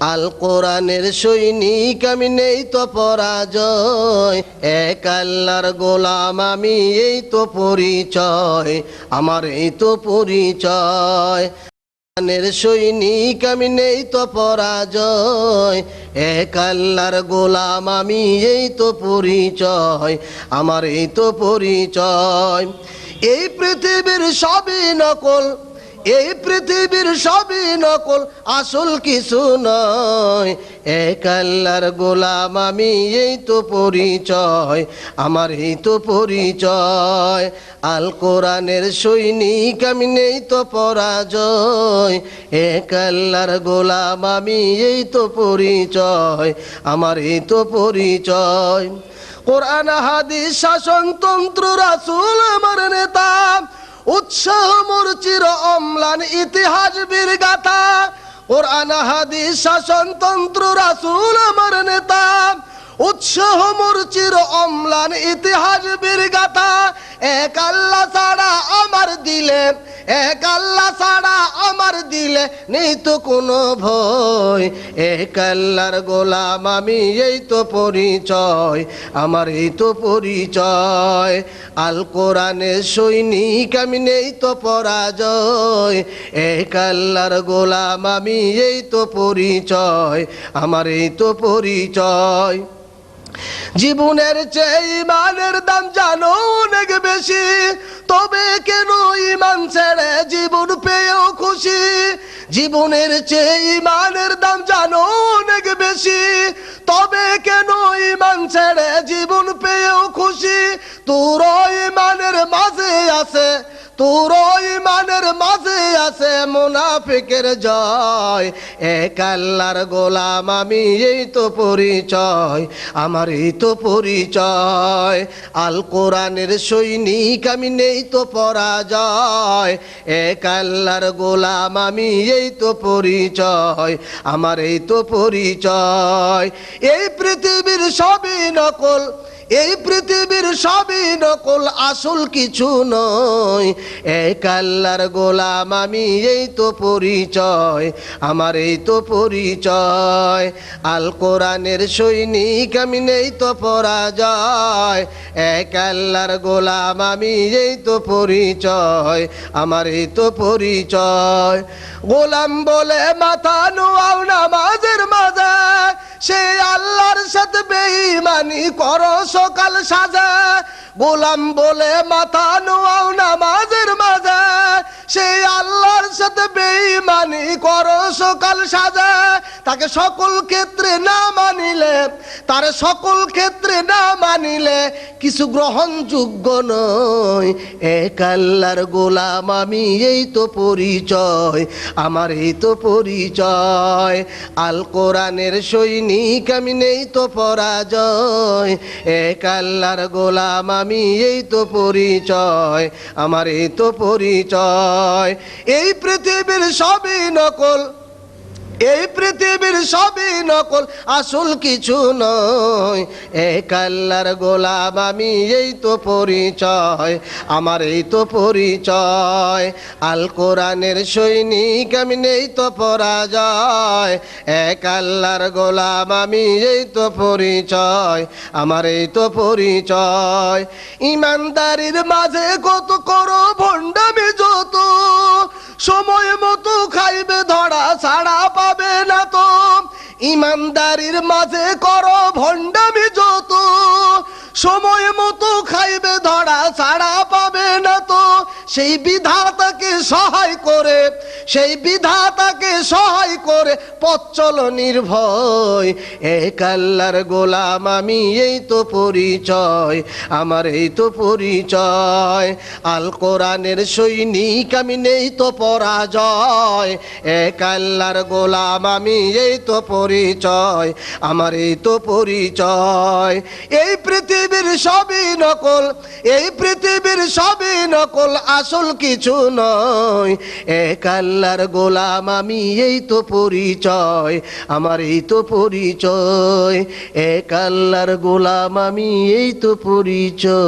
আল কোরআনের সৈনিক, আমি নেই তো পরাজয়। এক আল্লাহর গোলাম, আমি এই তো পরিচয়। আমার এই তো পরিচয়। সৈনিক, আমি নেই তো পরাজয়। এক আল্লাহর গোলাম, আমি এই তো পরিচয়। আমার এই তো পরিচয়। এই পৃথিবীর সবই নকল এই পৃথিবীর সবই নকল, আসল কিছু নয়। এক আল্লাহর গোলাম, আমি এই তো পরিচয়, আমার এই তো পরিচয়। আল কোরআনের সৈনিক, আমি নেই তো পরাজয়। এক আল্লাহর গোলাম, আমি এই তো পরিচয়, আমার এই তো পরিচয়। কোরআন, হাদিস, শাসনতন্ত্র, রাসূল, আমার নেতা উৎসাহ মোর অম্লান ইতিহাস বীর গাথা। কোরআন, হাদিস শাসনতন্ত্র রাসুল, আমার নেতা। উৎসাহ মোর অম্লান ইতিহাস বীর গাথা। এক আল্লাহ ছাড়া আমার দিলেন, এক আল্লাহ ছাড়া আমার দিলে নেই তো কোনো ভয়। এক আল্লাহর গোলাম, আমি এই তো পরিচয়, আমার এই তো পরিচয়। আল কোরআনের সৈনিক, আমি নেই তো পরাজয়। এক আল্লাহর গোলাম, আমি এই তো পরিচয়, আমার এই তো পরিচয়। জীবনের চেয়ে ইমানের দাম জানো অনেক বেশি, তবে কেন ইমান জীবনের চেয়ে ইমানের দাম জানো অনেক বেশি। তবে কেন ইমান ছেড়ে জীবন পেয়েও খুশি? তোর ইমানের মাঝে আছে, তোর মুনাফিকের জয়। এক আল্লাহর গোলাম, আমি এই তো পরিচয় আমার এই তো পরিচয়। আল কোরআনের সৈনিক, আমি নেই তো পরাজয়। এক আল্লাহর গোলাম, আমি এই তো পরিচয় আমার এই তো পরিচয়। এই পৃথিবীর সবই নকল এই পৃথিবীর সবই নকল, আসল কিছু নয়। এক আল্লাহর গোলাম, আমি এই তো পরিচয়, আমার এই তো পরিচয়। আল কোরআনের সৈনিক, আমি নেই তো পরাজয়। এক আল্লাহর গোলাম, আমি এই তো পরিচয়, আমার এই তো পরিচয়। গোলাম বলে, মাথা নোয়াও নামাজের বেঈমানি কর সকাল সাজা। গোলাম বলে, মাথা নোয়াও নামাজের মাঝে। সেই আল্লাহর সাথে বেঈমানি কর সকাল সাজা। তাকে সকল ক্ষেত্রে না মানিলে, তার সকল ক্ষেত্রে না মানিলে কিছু গ্রহণযোগ্য নয়। এক আল্লাহর গোলাম আমি, এই তো পরিচয়, আমার এই তো পরিচয়। আল কোরআনের সৈনিক আমি, নেই তো পরাজয়। এক আল্লাহর গোলাম আমি, এই তো পরিচয়, আমার এই তো পরিচয়। এই পৃথিবীর সবই নকল এই পৃথিবীর সবই নকল, আসল কিছু নয়। এক আল্লাহর গোলাম, আমি এই তো পরিচয়, আমার এই তো পরিচয়। আল কোরআনের সৈনিক, আমি নেই তো পরাজয়। এক আল্লাহর গোলাম, আমি এই তো পরিচয়, আমার এই তো পরিচয়। ইমানদারির মাঝে কত করো ভণ্ডামি যত, সময় মতো খাইবে ধরা ছাড়া তো ইমানদারির মাঝে করো ভণ্ডামি যত। সময় মতো খাইবে, ধরা ছাড়া পাবে না তো। সেই বিধাতাকে সহায় করে সেই বিধাতাকে সহায় করে পচ্চল নির্ভয়। এক আল্লাহর গোলাম, আমি এই তো পরিচয়, আমার এই তো পরিচয়। আল কোরআনের সৈনিক, আমি নেই তো পরাজয়। এক আল্লাহর গোলাম, আমি এই তো পরিচয়, আমার এই তো পরিচয়। এই পৃথিবীর সবই নকল, এই পৃথিবীর সবই নকল, আসল কিছু নয়। এক আল্লাহর গোলাম, আমি এই তো পরিচয়, আমার এই তো পরিচয়। এক আল্লাহর গোলাম, আমি এই তো পরিচয়।